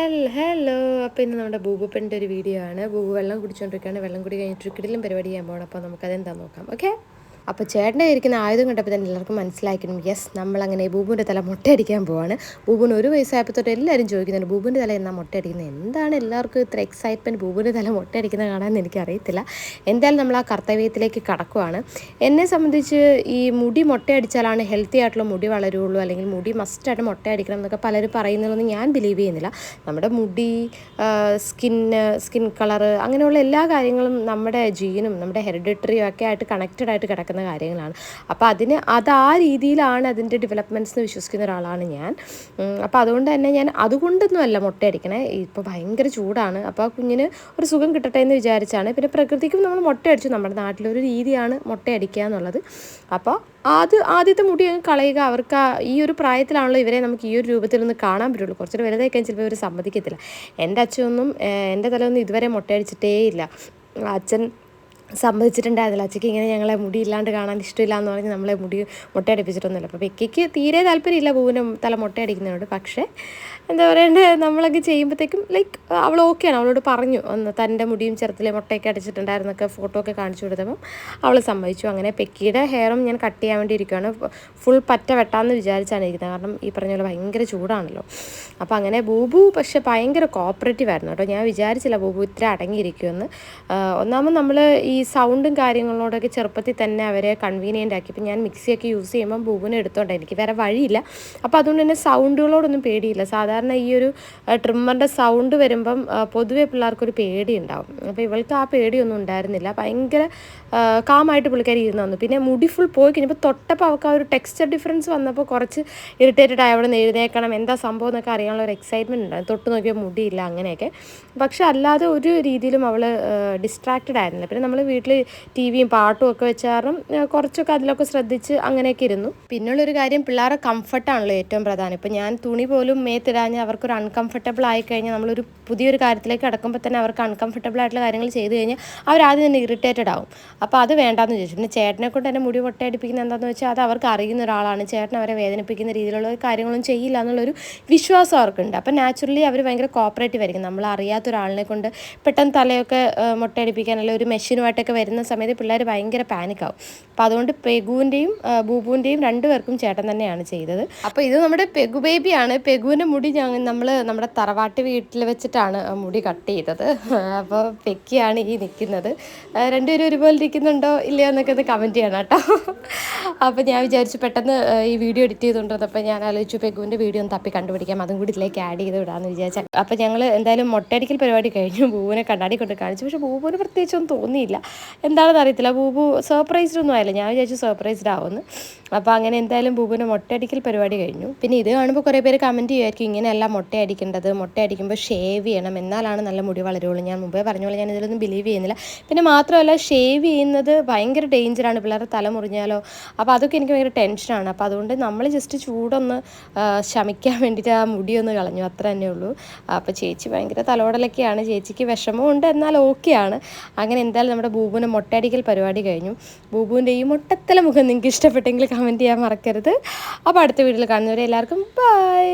Hello അപ്പോൾ ഇന്ന് നമ്മുടെ ബൂബുപ്പന്റെ ഒരു വീഡിയോ ആണ്. ബൂബു വെള്ളം കുടിച്ചുകൊണ്ടിരിക്കുകയാണ് വെള്ളം കുടി കഴിഞ്ഞിട്ട് കിടലും പരിപാടി ചെയ്യാൻ പോകണം അപ്പോൾ നമുക്കതെന്താ നോക്കാം. ഓക്കെ അപ്പോൾ ചേട്ടന്റെ ഇരിക്കുന്ന ആയുധം കണ്ടപ്പോൾ തന്നെ എല്ലാവർക്കും മനസ്സിലാക്കണം യെസ് നമ്മളങ്ങനെ ബൂബുവിന്റെ തല മുട്ടയടിക്കാൻ പോവാണ്. ബൂബുവിന് ഒരു വയസ്സായപ്പോൾ തൊട്ട് എല്ലാവരും ചോദിക്കുന്നുണ്ട് ബൂബുവിന്റെ തല എന്നാ മുട്ടയടിക്കുന്നത് എന്താണ് എല്ലാവർക്കും ഇത്ര എക്സൈറ്റ്മെന്റ് ബൂബുവിന്റെ തല മുട്ടയടിക്കുന്നത് കാണാൻ എനിക്കറിയത്തില്ല. എന്തായാലും നമ്മൾ ആ കർത്തവ്യത്തിലേക്ക് കടക്കുവാണ്. എന്നെ സംബന്ധിച്ച് ഈ മുടി മുട്ടയടിച്ചാലാണ് ഹെൽത്തി ആയിട്ടുള്ള മുടി വളരുള്ളൂ അല്ലെങ്കിൽ മുടി മസ്റ്റായിട്ട് മുട്ടയടിക്കണം എന്നൊക്കെ പലരും പറയുന്നതൊന്നും ഞാൻ ബിലീവ് ചെയ്യുന്നില്ല. നമ്മുടെ മുടി സ്കിന്ന് സ്കിൻ കളറ് അങ്ങനെയുള്ള എല്ലാ കാര്യങ്ങളും നമ്മുടെ ജീനും നമ്മുടെ ഹെറിഡിറ്ററിയും ഒക്കെ ആയിട്ട് കണക്റ്റഡ് ആയിട്ട് കിടക്കുന്ന കാര്യങ്ങളാണ്. അപ്പോൾ അതിന് അത് ആ രീതിയിലാണ് അതിന്റെ ഡെവലപ്മെന്റ്സ് എന്ന് വിശ്വസിക്കുന്ന ഒരാളാണ് ഞാൻ. അപ്പോൾ അതുകൊണ്ട് തന്നെ ഞാൻ അതുകൊണ്ടൊന്നും അല്ല മുട്ടയടിക്കണേ ഇപ്പോൾ ഭയങ്കര ചൂടാണ്. അപ്പോൾ ആ കുഞ്ഞിന് ഒരു സുഖം കിട്ടട്ടെ എന്ന് വിചാരിച്ചാണ്. പിന്നെ പ്രകൃതിക്കും നമ്മൾ മുട്ടയടിച്ചു നമ്മുടെ നാട്ടിലൊരു രീതിയാണ് മുട്ടയടിക്കുക എന്നുള്ളത്. അപ്പോൾ അത് ആദ്യത്തെ മുടി കളയുക. അവർക്ക് ഈ ഒരു പ്രായത്തിലാണല്ലോ ഇവരെ നമുക്ക് ഈ ഒരു രൂപത്തിലൊന്ന് കാണാൻ പറ്റുള്ളൂ. കുറച്ചൊരു വലുതായി കഴിഞ്ഞാൽ ചിലപ്പോൾ ഇവർ സമ്മതിക്കത്തില്ല. എന്റെ അച്ഛനൊന്നും എന്റെ തലയൊന്നും ഇതുവരെ മുട്ടയടിച്ചിട്ടേ ഇല്ല അച്ഛൻ സമ്മതിച്ചിട്ടുണ്ടായിരുന്നില്ല അച്ഛക്ക് ഇങ്ങനെ ഞങ്ങളെ മുടി ഇല്ലാണ്ട് കാണാൻ ഇഷ്ടമില്ല എന്ന് പറഞ്ഞ് നമ്മളെ മുടി മുട്ടയടിപ്പിച്ചിട്ടൊന്നുമില്ല. അപ്പോൾ വെക്കയ്ക്ക് തീരെ താല്പര്യമില്ല പൂവിന്റെ തല മുട്ടയടിക്കുന്നതിനോട്. പക്ഷേ എന്താ പറയണ്ടേ നമ്മളൊക്കെ ചെയ്യുമ്പോഴത്തേക്കും ലൈക്ക് അവൾ ഓക്കെയാണ് അവളോട് പറഞ്ഞു. ഒന്ന് തന്റെ മുടിയും ചെറുത്തിലെ മുട്ടയൊക്കെ അടിച്ചിട്ടുണ്ടായിരുന്നൊക്കെ ഫോട്ടോ ഒക്കെ കാണിച്ചു കൊടുത്തപ്പം അവൾ സമ്മതിച്ചു. അങ്ങനെ പെക്കിയുടെ ഹെയറും ഞാൻ കട്ട് ചെയ്യാൻ വേണ്ടി ഇരിക്കുകയാണ് ഫുൾ പറ്റ വെട്ടാമെന്ന് വിചാരിച്ചാണ് ഇരിക്കുന്നത്. കാരണം ഈ പറഞ്ഞ പോലെ ഭയങ്കര ചൂടാണല്ലോ. അപ്പോൾ അങ്ങനെ ബൂബു പക്ഷേ ഭയങ്കര കോപ്പറേറ്റീവ് ആയിരുന്നു കേട്ടോ. ഞാൻ വിചാരിച്ചില്ല ബൂബു ഇത്ര അടങ്ങിയിരിക്കുമെന്ന്. ഒന്നാമത് നമ്മൾ ഈ സൗണ്ടും കാര്യങ്ങളോടൊക്കെ ചെറുപ്പത്തിൽ തന്നെ അവരെ കൺവീനിയന്റ് ആക്കി. ഇപ്പം ഞാൻ മിക്സിയൊക്കെ യൂസ് ചെയ്യുമ്പോൾ ബൂബിനെ എടുത്തോണ്ട് എനിക്ക് വേറെ വഴിയില്ല. അപ്പോൾ അതുകൊണ്ട് തന്നെ സൗണ്ടുകളോടൊന്നും പേടിയില്ല. സാധാരണ ഈ ഒരു ട്രിമ്മറിന്റെ സൗണ്ട് വരുമ്പം പൊതുവേ പിള്ളേർക്കൊരു പേടി ഉണ്ടാവും അപ്പോൾ ഇവൾക്ക് ആ പേടിയൊന്നും ഉണ്ടായിരുന്നില്ല. ഭയങ്കര കാമായിട്ട് പുള്ളിക്കാരി ഇരുന്ന് വന്നു. പിന്നെ മുടി ഫുൾ പോയി കഴിഞ്ഞപ്പോൾ തൊട്ടപ്പോൾ അവൾക്ക് ആ ഒരു ടെക്സ്ചർ ഡിഫറൻസ് വന്നപ്പോൾ കുറച്ച് ഇറിറ്റേറ്റഡ് ആയി. അവിടെ എഴുന്നേക്കണം എന്താ സംഭവം എന്നൊക്കെ അറിയാനുള്ള ഒരു എക്സൈറ്റ്മെന്റ് ഉണ്ടായിരുന്നു തൊട്ട് നോക്കിയാൽ മുടിയില്ല അങ്ങനെയൊക്കെ. പക്ഷെ അല്ലാതെ ഒരു രീതിയിലും അവൾ ഡിസ്ട്രാക്റ്റഡ് ആയിരുന്നില്ല. പിന്നെ നമ്മൾ വീട്ടിൽ ടി വിയും പാട്ടും ഒക്കെ വെച്ച കാരണം കുറച്ചൊക്കെ അതിലൊക്കെ ശ്രദ്ധിച്ച് അങ്ങനെയൊക്കെ ഇരുന്നു. പിന്നുള്ളൊരു കാര്യം പിള്ളേരെ കംഫർട്ടാണല്ലോ ഏറ്റവും പ്രധാനം. ഇപ്പം ഞാൻ തുണി പോലും മേത്തിടാഞ്ഞ് അവർക്കൊരു അൺകംഫർട്ടബിൾ ആയി കഴിഞ്ഞാൽ നമ്മളൊരു പുതിയൊരു കാര്യത്തിലേക്ക് കിടക്കുമ്പോൾ തന്നെ അവർക്ക് അൺകംഫർട്ടബിൾ ആയിട്ടുള്ള കാര്യങ്ങൾ ചെയ്തു കഴിഞ്ഞാൽ അവരാദ്യം തന്നെ ഇറിറ്റേറ്റഡ് ആവും. അപ്പോൾ അത് വേണ്ടാന്ന് ചോദിച്ചു. പിന്നെ ചേട്ടനെ കൊണ്ട് തന്നെ മുടി പൊട്ടയടിപ്പിക്കുന്നത് എന്താണെന്ന് വെച്ചാൽ അത് അവർക്ക് അറിയുന്ന ഒരാളാണ്. ചേട്ടൻ അവരെ വേദനിപ്പിക്കുന്ന രീതിയിലുള്ള കാര്യങ്ങളൊന്നും ചെയ്യില്ല എന്നുള്ളൊരു വിശ്വാസം അവർക്കുണ്ട്. അപ്പോൾ നാച്ചുറലി അവർ ഭയങ്കര കോപ്പറേറ്റീവ് ആയിരിക്കും. നമ്മൾ അറിയാത്ത ഒരാളിനെ കൊണ്ട് പെട്ടെന്ന് തലയൊക്കെ മുട്ടയടിപ്പിക്കാൻ അല്ലെങ്കിൽ ഒരു മെഷീനുമായിട്ടൊക്കെ വരുന്ന സമയത്ത് പിള്ളേർ ഭയങ്കര പാനിക്കാവും. അപ്പോൾ അതുകൊണ്ട് പെഗുവിന്റെയും ബൂബുവിന്റെയും രണ്ടുപേർക്കും ചേട്ടൻ തന്നെയാണ് ചെയ്തത്. അപ്പോൾ ഇത് നമ്മുടെ പെഗു ബേബിയാണ്. പെഗുവിന്റെ മുടി ഞങ്ങൾ നമ്മൾ നമ്മുടെ തറവാട്ട് വീട്ടിൽ വെച്ചിട്ടാണ് മുടി കട്ട് ചെയ്തത്. അപ്പോൾ പെക്കിയാണ് ഈ നിൽക്കുന്നത് രണ്ടുപേരും ഒരുപോലെ ഇരിക്കുന്നുണ്ടോ ഇല്ലയോ എന്നൊക്കെ ഒന്ന് കമന്റ് ചെയ്യണം കേട്ടോ. അപ്പോൾ ഞാൻ വിചാരിച്ചു പെട്ടെന്ന് ഈ വീഡിയോ എഡിറ്റ് ചെയ്തുകൊണ്ടിരുന്നപ്പോൾ ഞാൻ ആലോചിച്ചു പെഗുവിന്റെ വീഡിയോ ഒന്ന് തപ്പി കണ്ടുപിടിക്കാം. അതും കൂടി ഇതിലേക്ക് ആഡ് ചെയ്ത് വിടാമെന്ന് വിചാരിച്ചു. അപ്പോൾ ഞങ്ങൾ എന്തായാലും മൊട്ടടിക്കൽ പരിപാടി കഴിഞ്ഞു. ബൂവിനെ കണ്ണാടി കൊണ്ട് കാണിച്ചു. പക്ഷേ ബൂബുവിന് പ്രത്യേകിച്ചൊന്നും തോന്നിയില്ല. എന്താണെന്ന് അറിയത്തില്ല. ബൂബു സർപ്രൈസ്ഡ് ഒന്നും ആയില്ല. ഞാൻ വിചാരിച്ചു സർപ്രൈസ്ഡ് ആവുമെന്ന്. അപ്പോൾ അങ്ങനെ എന്തായാലും ബൂബുവിന്റെ മുട്ടയടിക്കൽ പരിപാടി കഴിഞ്ഞു. പിന്നെ ഇത് കാണുമ്പോൾ കുറേ പേര് കമന്റ് ചെയ്യുമായിരിക്കും ഇങ്ങനെയല്ല മുട്ട അടിക്കേണ്ടത്. മുട്ട അടിക്കുമ്പോൾ ഷേവ് ചെയ്യണം. എന്നാലാണ് നല്ല മുടി വളരുള്ളൂ. ഞാൻ മുമ്പേ പറഞ്ഞ പോലെ ഞാൻ ഇതിലൊന്നും ബിലീവ് ചെയ്യുന്നില്ല. പിന്നെ മാത്രമല്ല ഷേവ് ചെയ്യുന്നത് ഭയങ്കര ഡേഞ്ചറാണ് പിള്ളേരുടെ തല മുറിഞ്ഞാലോ. അപ്പോൾ അതൊക്കെ എനിക്ക് ഭയങ്കര ടെൻഷനാണ് അപ്പോൾ അതുകൊണ്ട് നമ്മൾ ജസ്റ്റ് ചൂടൊന്ന് ശമിക്കാൻ വേണ്ടിയിട്ട് ആ മുടിയൊന്ന് കളഞ്ഞു. അത്ര തന്നെ ഉള്ളൂ. അപ്പോൾ ചേച്ചി ഭയങ്കര തലോടലൊക്കെയാണ്. ചേച്ചിക്ക് വിഷമമുണ്ട് എന്നാൽ ഓക്കെയാണ് അങ്ങനെ എന്തായാലും നമ്മുടെ ബൂബുവിന് മുട്ടയടിക്കൽ പരിപാടി കഴിഞ്ഞു. ബൂബുവിന്റെ ഈ മുട്ടത്തല മുഖം നിങ്ങൾക്ക് ഇഷ്ടപ്പെട്ടെങ്കിൽ കമന്റ് ചെയ്യാൻ മറക്കരുത്. അപ്പോൾ അടുത്ത വീഡിയോയിൽ കാണുന്നവരെ എല്ലാവർക്കും ബൈ